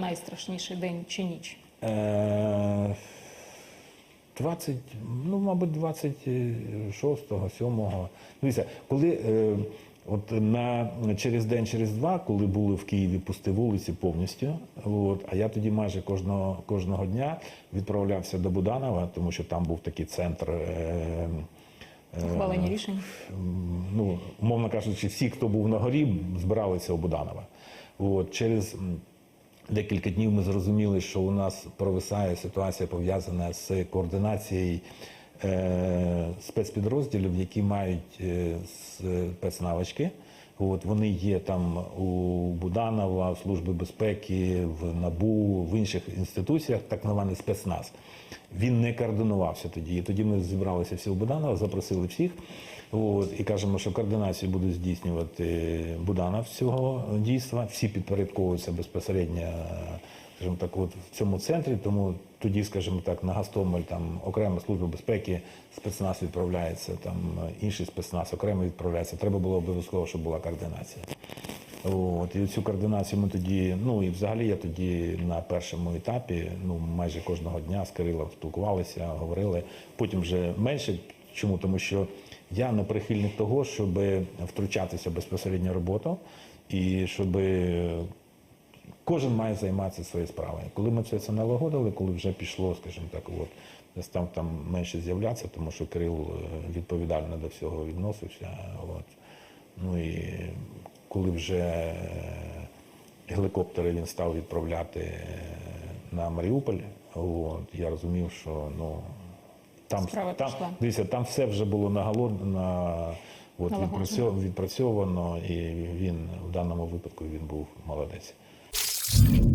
найстрашніший день чи ніч? Е, 20, ну, мабуть, 26-го, 7-го. Дивіться, коли е, от на, через день, через два, коли були в Києві пусті вулиці повністю, от, а я тоді майже кожного, кожного дня відправлявся до Буданова, тому що там був такий центр. Е, е, Ухвалення рішень? Ну, умовно кажучи, всі, хто був на горі, збиралися у Буданова. От, через декілька днів ми зрозуміли, що у нас провисає ситуація пов'язана з координацією е, спецпідрозділів, які мають е, спецнавички. От вони є там у Буданова, Служби безпеки, в НАБУ, в інших інституціях, так званий спецназ. Він не координувався тоді. І тоді ми зібралися всі у Буданова, запросили всіх. От, і кажемо, що координацію буде здійснювати Буданов цього дійства. Всі підпорядковуються безпосередньо, скажімо так, от в цьому центрі. Тому тоді, скажімо так, на Гастомель там окрема служба безпеки, спецназ відправляється, там інший спецназ окремо відправляється. Треба було обов'язково, щоб була координація. От, і цю координацію ми тоді, ну і взагалі я тоді на першому етапі, ну майже кожного дня з Кирилом спілкувалися, говорили. Потім вже менше. Чому? Тому що я не прихильник того, щоб втручатися безпосередньо роботу і щоб кожен має займатися своєю справою. Коли ми все це налагодили, коли вже пішло, скажімо так, от став там менше з'являтися, тому що Кирил е, відповідально до всього відносився. От. Ну і коли вже е, гелікоптери він став відправляти е, на Маріуполь, от, я розумів, що ну там, Справа там, пішла. дивіться, там все вже було наголод, на, от, відпрацьовано, відпрацьовано, і він в даному випадку він був молодець. you